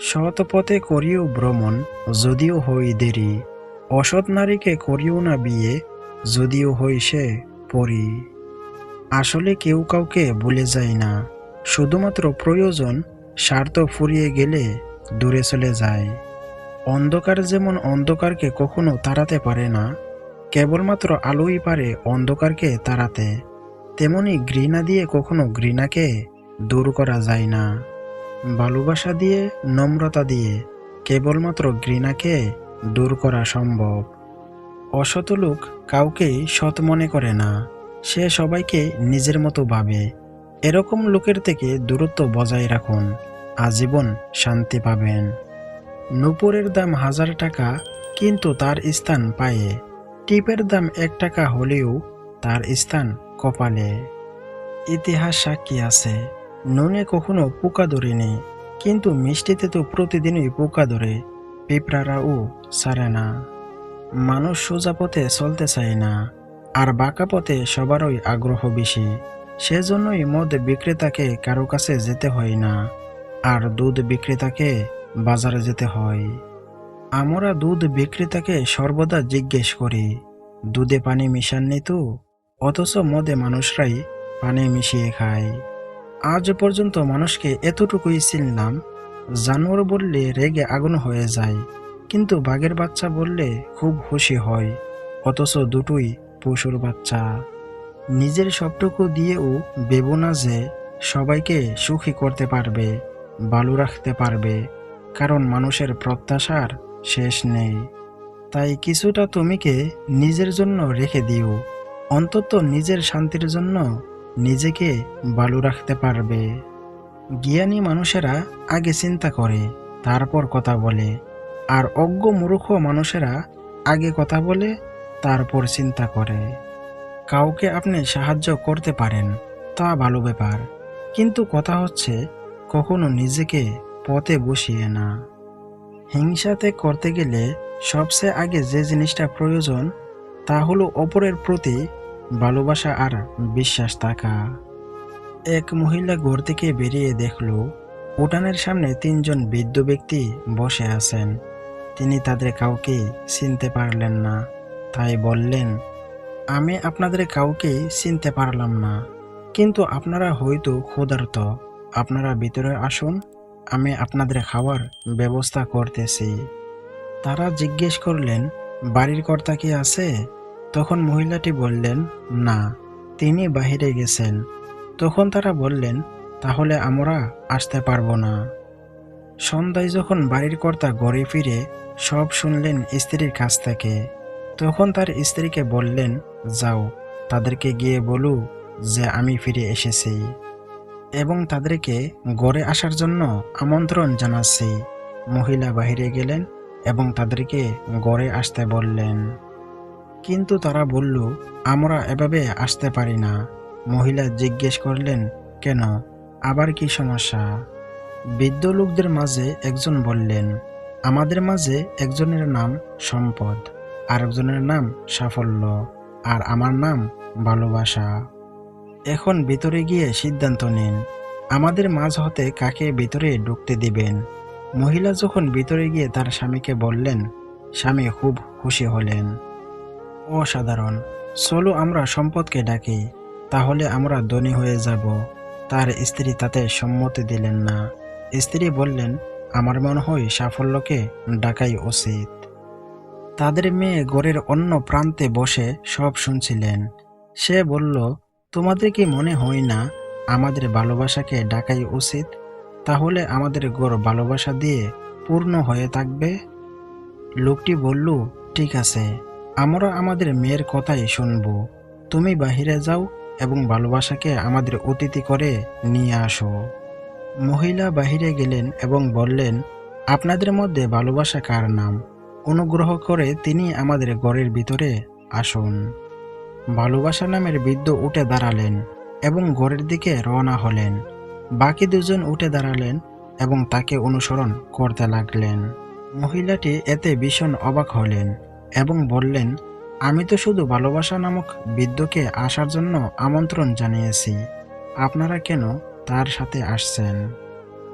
সৎ পথে করিও ভ্রমণ, যদিও হই দেরি। অসৎ নারীকে করিও না বিয়ে, যদিও হই সে পরি। আসলে কেউ কাউকে ভুলে যায় না। শুধুমাত্র প্রয়োজন স্বার্থ ফুরিয়ে গেলে দূরে চলে যায়। অন্ধকার যেমন অন্ধকারকে কখনো তাড়াতে পারে না, কেবলমাত্র আলোই পারে অন্ধকারকে তাড়াতে। তেমনি ঘৃণা দিয়ে কখনো ঘৃণাকে দূর করা যায় না। ভালোবাসা দিয়ে, নম্রতা দিয়ে কেবলমাত্র ঘৃণাকে দূর করা সম্ভব। অসৎ লোক কাউকেই সৎ মনে করে না। সে সবাইকে নিজের মতো ভাবে। এরকম লোকের থেকে দূরত্ব বজায় রাখুন, আজীবন শান্তি পাবেন। নূপুরের দাম হাজার টাকা, কিন্তু তার স্থান পায়ে। টিপের দাম এক টাকা হলেও তার স্থান কপালে। ইতিহাস সাক্ষী আছে। নুনে কখনো পোকা ধরেনি, কিন্তু মিষ্টিতে তো প্রতিদিনই পোকা ধরে পিঁপড়ারাও সারে না। মানুষ সোজা পথে চলতে চায় না, আর বাঁকা পথে সবারই আগ্রহ বেশি। সেজন্যই মদ বিক্রেতাকে কারও কাছে যেতে হয় না, আর দুধ বিক্রেতাকে বাজারে যেতে হয়। আমরা দুধ বিক্রেতাকে সর্বদা জিজ্ঞেস করি, দুধে পানি মিশাননি তো? অথচ মদে মানুষরাই পানি মিশিয়ে খায়। আজ পর্যন্ত মানুষকে এতটুকুই চিনলাম জানোয়ার বললে রেগে আগুন হয়ে যায়, কিন্তু বাঘের বাচ্চা বললে খুব খুশি হয়, অথচ দুটোই পশুর বাচ্চা। নিজের সবটুকু দিয়েও ভেবো না যে সবাইকে সুখী করতে পারবে, ভালো রাখতে পারবে, কারণ মানুষের প্রত্যাশার শেষ নেই। তাই কিছুটা তুমিকে নিজের জন্য রেখে দিও, অন্তত নিজের শান্তির জন্য নিজেকে ভালো রাখতে পারবে। জ্ঞানী মানুষেরা আগে চিন্তা করে, তারপর কথা বলে। আর অজ্ঞ মূর্খ মানুষেরা আগে কথা বলে, তারপর চিন্তা করে। কাউকে আপনি সাহায্য করতে পারেন, তা ভালো ব্যাপার। কিন্তু কথা হচ্ছে, কখনো নিজেকে পথে বসিয়ে না। হিংসাতে করতে গেলে সবচেয়ে আগে যে জিনিসটা প্রয়োজন, তা হলো অপরের প্রতি ভালোবাসা আর বিশ্বাস থাকা। এক মহিলা ঘর থেকে বেরিয়ে দেখল, উঠানের সামনে তিনজন বৃদ্ধ ব্যক্তি বসে আছেন। তিনি তাদের কাউকে চিনতে পারলেন না। তাই বললেন, আমি আপনাদের কাউকে চিনতে পারলাম না। কিন্তু আপনারা হয়তো ক্ষুধার্ত। আপনারা ভিতরে আসুন, আমি আপনাদের খাওয়ার ব্যবস্থা করতেছি। তারা জিজ্ঞেস করলেন, বাড়ির কর্তা কি আছে? তখন মহিলাটি বললেন, না, তিনি বাহিরে গেছেন। তখন তারা বললেন, তাহলে আমরা আসতে পারব না। সন্ধ্যায় যখন বাড়ির কর্তা ঘরে ফিরে সব শুনলেন স্ত্রীর কাছ থেকে, তখন তার স্ত্রীকে বললেন, যাও, তাদেরকে গিয়ে বলু যে আমি ফিরে এসেছি এবং তাদেরকে গড়ে আসার জন্য আমন্ত্রণ জানাচ্ছি। মহিলা বাহিরে গেলেন এবং তাদেরকে গড়ে আসতে বললেন। কিন্তু তারা বলল, আমরা এভাবে আসতে পারি না। মহিলা জিজ্ঞেস করলেন, কেন? আবার কি সমস্যা? বৃদ্ধ লোকদের মাঝে একজন বললেন, আমাদের মাঝে একজনের নাম সম্পদ, আরেকজনের নাম সাফল্য, আর আমার নাম ভালোবাসা। এখন ভিতরে গিয়ে সিদ্ধান্ত নিন, আমাদের মাঝ হতে কাকে ভিতরে ঢুকতে দিবেন? মহিলা যখন ভিতরে গিয়ে তার স্বামীকে বললেন, স্বামী খুব খুশি হলেন। অসাধারণ। চলো আমরা সম্পদকে ডাকি, তাহলে আমরা ধনী হয়ে যাব। তার স্ত্রী তাতে সম্মতি দিলেন না। স্ত্রী বললেন, আমার মনে হয় সাফল্যকে ডাকাই উচিত। তাদের মেয়ে গড়ের অন্য প্রান্তে বসে সব শুনছিলেন। সে বলল, তোমাদের কি মনে হয় না আমাদের ভালোবাসাকে ডাকাই উচিত? তাহলে আমাদের গড় ভালোবাসা দিয়ে পূর্ণ হয়ে থাকবে? লোকটি বলল, ঠিক আছে। আমরা আমাদের মেয়ের কথাই শুনব। তুমি বাহিরে যাও এবং ভালোবাসাকে আমাদের অতিথি করে নিয়ে আসো। মহিলা বাহিরে গেলেন এবং বললেন, আপনাদের মধ্যে ভালোবাসা কার নাম? অনুগ্রহ করে তিনি আমাদের ঘরের ভিতরে আসুন। ভালোবাসা নামের বৃদ্ধ উঠে দাঁড়ালেন এবং ঘরের দিকে রওনা হলেন। বাকি দুজন উঠে দাঁড়ালেন এবং তাকে অনুসরণ করতে লাগলেন। মহিলাটি এতে ভীষণ অবাক হলেন। এবং বললেন, আমি তো শুধু ভালোবাসা নামক বৃদ্ধকে আসার জন্য আমন্ত্রণ জানিয়েছি। আপনারা কেন তার সাথে আসছেন?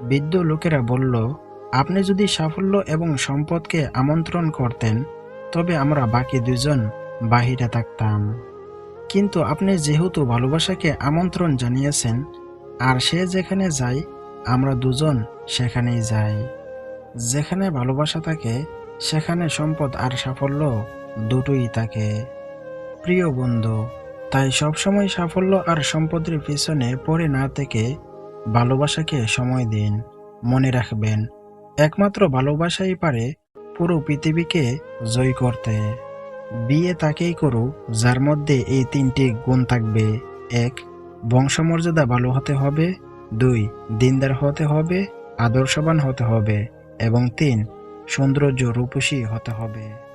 বৃদ্ধ লোকেরা বলল, আপনি যদি সাফল্য এবং সম্পদকে আমন্ত্রণ করতেন, তবে আমরা বাকি দুজন বাহিরে থাকতাম। কিন্তু আপনি যেহেতু ভালোবাসাকে আমন্ত্রণ জানিয়েছেন, আর সে যেখানে যায়, আমরা দুজন সেখানেই যাই। যেখানে ভালোবাসা থাকে সেখানে সম্পদ আর সাফল্য দুটোই থাকে। প্রিয় বন্ধু, তাই সবসময় সাফল্য আর সম্পদের পিছনে পড়ে না থেকে ভালোবাসাকে সময় দিন, মনে রাখবেন, একমাত্র ভালোবাসাই পারে পুরো পৃথিবীকে জয় করতে। বিয়ে তাকেই করু যার মধ্যে এই তিনটি গুণ থাকবে। এক, বংশমর্যাদা ভালো হতে হবে। দুই, দিনদার হতে হবে, আদর্শবান হতে হবে। এবং তিন সৌন্দর্য রূপসী হতে হবে।